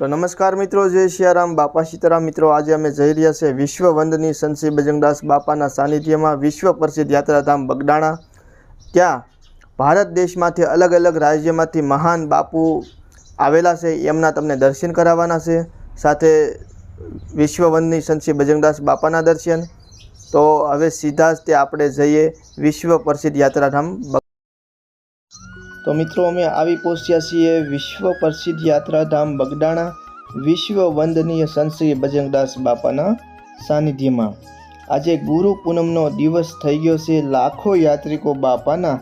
તો નમસ્કાર મિત્રો, જય સિયારામ બાપા સીતારામ. મિત્રો, આજે અમે જઈ રહ્યા છે વિશ્વ વંદની સંતશ્રી બજરંગદાસ બાપાના સાનિધ્યમાં વિશ્વ પ્રસિદ્ધ યાત્રાધામ બગડાણા ત્યાં ભારત દેશમાંથી અલગ અલગ રાજ્યમાંથી મહાન બાપુ આવેલા છે, એમના તમને દર્શન કરાવવાના છે. સાથે વિશ્વ વંદની સંતશ્રી બજરંગદાસ બાપાના દર્શન. તો હવે સીધા જ તે આપણે જઈએ વિશ્વ પ્રસિદ્ધ યાત્રાધામ તો મિત્રો, અમે આવી પહોંચ્યા છીએ વિશ્વ પ્રસિદ્ધ યાત્રાધામ બગડાણા, વિશ્વ વંદનીય સંશ્રી બજરંગદાસ બાપાના સાનિધ્યમાં. આજે ગુરુ પૂનમનો દિવસ થઈ ગયો છે. લાખો યાત્રિકો બાપાના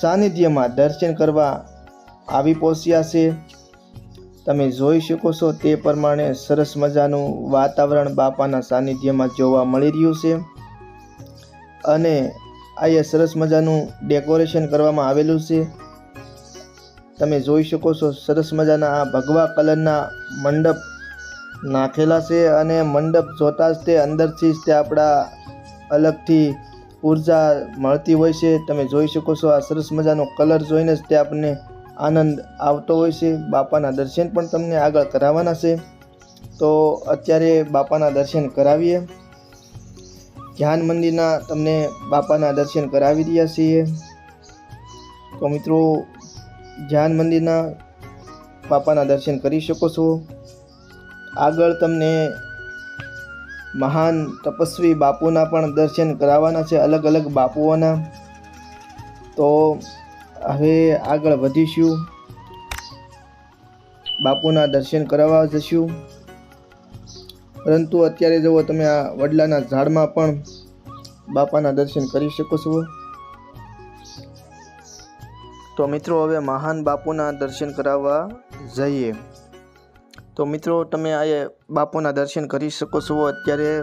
સાનિધ્યમાં દર્શન કરવા આવી પહોંચ્યા છે. તમે જોઈ શકો છો તે પ્રમાણે સરસ મજાનું વાતાવરણ બાપાના સાનિધ્યમાં જોવા મળી રહ્યું છે. અને અહીંયા સરસ મજાનું ડેકોરેશન કરવામાં આવેલું છે. તમે જોઈ શકો છો, સરસ મજાના આ ભગવા કલરના મંડપ નાખેલા છે અને મંડપ જોતાં જ તે અંદરથી જ તે આપણા અલગથી ઊર્જા મળતી હોય છે. તમે જોઈ શકો છો આ સરસ મજાનો કલર જોઈને જ તે આપણને આનંદ આવતો હોય છે. બાપાના દર્શન પણ તમને આગળ કરાવવાના છે. તો અત્યારે બાપાના દર્શન કરાવીએ. ધ્યાન મંદિરના તમને બાપાના દર્શન કરાવી રહ્યા છીએ. તો મિત્રો ધ્યાન મંદિરના બાપાના દર્શન કરી શકો છો. આગળ તમને મહાન તપસ્વી બાપુના પણ દર્શન કરાવવાના છે, અલગ અલગ બાપુઓના. તો હવે આગળ વધીશું. બાપુના દર્શન કરાવવા જશું. પરંતુ અત્યારે જુઓ તમે આ વડલાના ઝાડમાં પણ બાપાના દર્શન કરી શકો છો. તો મિત્રો, હવે મહાન બાપુના દર્શન કરાવવા જઈએ. તો મિત્રો, તમે આ બાપુના દર્શન કરી શકો છો. અત્યારે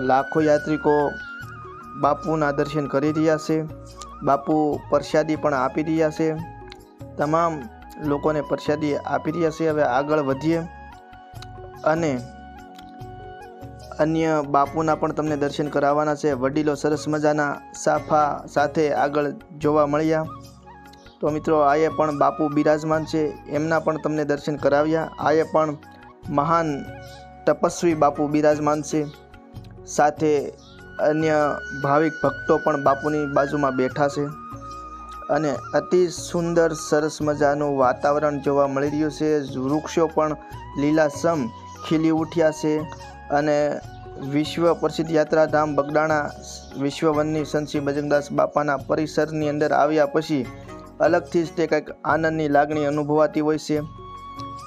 લાખો યાત્રિકો બાપુના દર્શન કરી રહ્યા છે. બાપુ પ્રસાદી પણ આપી રહ્યા છે. તમામ લોકોને પ્રસાદી આપી રહ્યા છે. હવે આગળ વધીએ. અને અન્ય બાપુના પણ તમને દર્શન કરાવવાના છે. વડીલો સરસ મજાના સાફા સાથે આગળ જોવા મળ્યા. તો મિત્રો આએ પણ બાપુ બિરાજમાન છે. એમના પણ તમને દર્શન કરાવ્યા. આએ પણ મહાન તપસ્વી બાપુ બિરાજમાન છે. સાથે અન્ય ભાવિક ભક્તો પણ બાપુની બાજુમાં બેઠા છે. અને અતિ સુંદર, સરસ મજાનું વાતાવરણ જોવા મળી રહ્યું છે. વૃક્ષો પણ લીલાસમ ખીલી ઉઠ્યા છે. અને વિશ્વ પ્રસિદ્ધ યાત્રાધામ બગડાણા વિશ્વ વનની સંત શ્રી બજરંગદાસ બાપાના પરિસરની અંદર આવ્યા પછી અલગથી જ તે કંઈક આનંદની લાગણી અનુભવાતી હોય છે.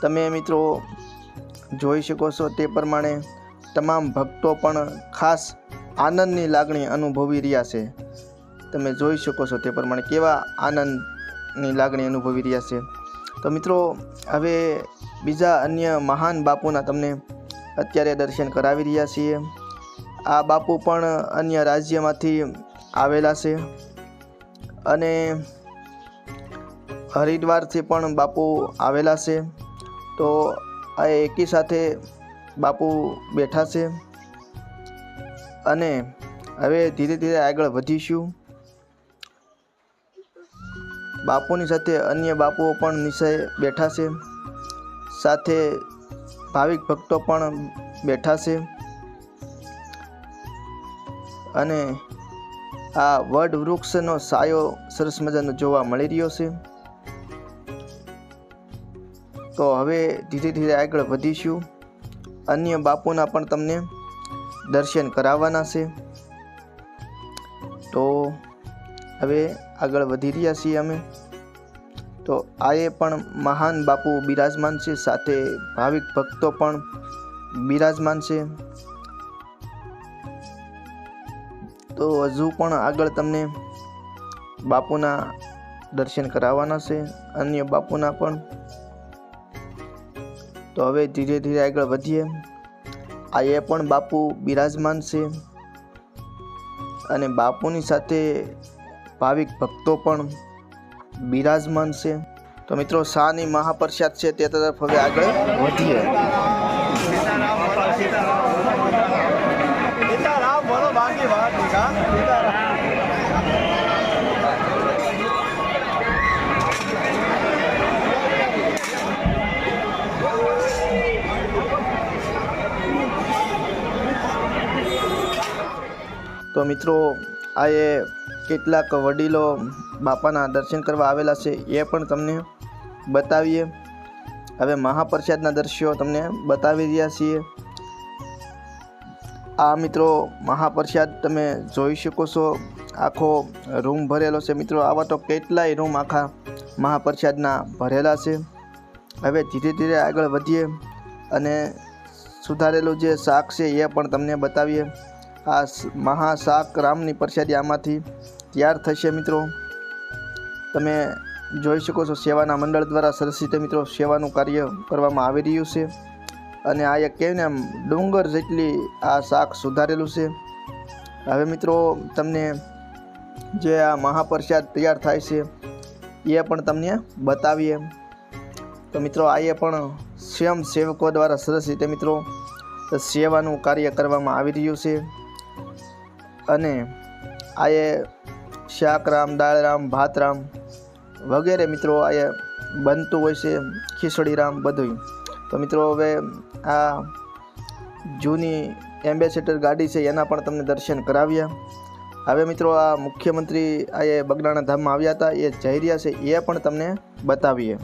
તમે મિત્રો જોઈ શકો છો તે પ્રમાણે તમામ ભક્તો પણ ખાસ આનંદની લાગણી અનુભવી રહ્યા છે. તમે જોઈ શકો છો તે પ્રમાણે કેવા આનંદની લાગણી અનુભવી રહ્યા છે. તો મિત્રો, હવે બીજા અન્ય મહાન બાપુના તમને અત્યારે દર્શન કરાવી રહ્યા છીએ. આ બાપુ પણ અન્ય રાજ્યમાંથી આવેલા છે. અને હરિદ્વારથી પણ બાપુ આવેલા છે. તો આ એકી સાથે બાપુ બેઠા છે. અને હવે ધીરે ધીરે આગળ વધીશું. બાપુની સાથે અન્ય બાપુઓ પણ નિશય બેઠા છે. સાથે ભાવિક ભક્તો પણ બેઠા છે. અને આ વડ વૃક્ષનો સાયો સરસ મજાનો જોવા મળી રહ્યો છે. તો હવે ધીરે ધીરે આગળ વધીશું. અન્ય બાપુના પણ તમને દર્શન કરાવવાના છે. તો હવે આગળ વધી રહ્યા છીએ અમે. તો આએ પણ મહાન બાપુ બિરાજમાન છે, સાથે ભાવિક ભક્તો પણ બિરાજમાન છે. તો હજુ પણ આગળ તમને બાપુના દર્શન કરાવવાના છે, અન્ય બાપુના પણ તો હવે ધીરે ધીરે આગળ વધીએ. આ એ પણ બાપુ બિરાજમાન છે. અને બાપુની સાથે ભાવિક ભક્તો પણ બિરાજમાન છે. તો મિત્રો શાહની મહાપ્રસાદ છે તે તરફ હવે આગળ વધીએ સીતારામ બોલો બાકી વાત નીકા સીતારામ તો મિત્રો, આ એ કેટલાક વડીલો બાપાના દર્શન કરવા આવેલા છે, એ પણ તમને બતાવીએ. હવે મહાપ્રસાદના દ્રશ્યો તમને બતાવી રહ્યા છીએ. આ મિત્રો, મહાપ્રસાદ તમે જોઈ શકો છો. આખો રૂમ ભરેલો છે મિત્રો. આવા તો કેટલાય રૂમ આખા મહાપ્રસાદના ભરેલા છે. હવે ધીરે ધીરે આગળ વધીએ અને સુધારેલું જે શાક છે એ પણ તમને બતાવીએ. આ મહાશાક મહા શાક રામની પ્રસાદી આમાંથી તૈયાર થશે મિત્રો. તમે જોઈ શકો છો સેવાના મંડળ દ્વારા સરસ રીતે મિત્રો સેવાનું કાર્ય કરવામાં આવી રહ્યું છે. અને આ એક કહેવાય આમ ડુંગર જેટલી આ શાક સુધારેલું છે. હવે મિત્રો તમને જે આ મહાપ્રસાદ તૈયાર થાય છે, એ પણ તમને બતાવીએ. તો મિત્રો આ એ પણ સ્વયં સેવકો દ્વારા સરસ રીતે મિત્રો સેવાનું કાર્ય કરવામાં આવી રહ્યું છે. અને આયે શાકરામ દાળરામ ભાતરામ વગેરે મિત્રો આયે બનતું હોય છે ખીચડીરામ બધું તો મિત્રો હવે આ જૂની એમ્બેસેડર ગાડી છે, એના પણ તમને દર્શન કરાવ્યા. હવે મિત્રો આ મુખ્યમંત્રી આ બગડાણા ધામમાં આવ્યા હતા, એ જઈ રહ્યા છે, એ પણ તમને બતાવીએ.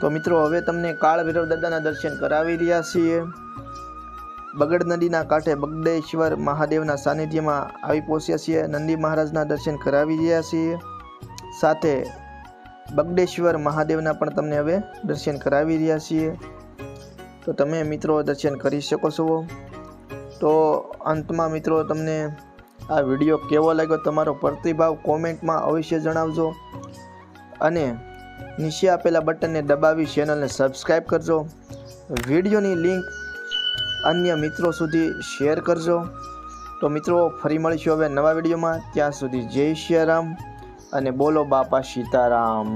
તો મિત્રો, હવે તમને કાળ ભૈરવ દાદાના દર્શન કરાવી રહ્યા છીએ. બગડ નદીના કાંઠે બગડેશ્વર મહાદેવના સાનિધ્યમાં આવી પહોંચ્યા છીએ. નંદી મહારાજના દર્શન કરાવી રહ્યા છીએ. સાથે બગડેશ્વર મહાદેવના પણ તમને હવે દર્શન કરાવી રહ્યા છીએ. તો તમે મિત્રો દર્શન કરી શકો છો. તો અંતમાં મિત્રો, તમને આ વીડિયો કેવો લાગ્યો? તમારો પ્રતિભાવ કોમેન્ટમાં અવશ્ય જણાવજો. અને નીચે આપેલા બટનને દબાવી ચેનલને સબસ્ક્રાઈબ કરજો. વિડીયોની લિંક અન્ય મિત્રો સુધી શેર કરજો. તો મિત્રો, ફરી મળીશું હવે નવા વિડીયોમાં. ત્યાં સુધી જય શ્રી રામ અને બોલો બાપા સીતારામ.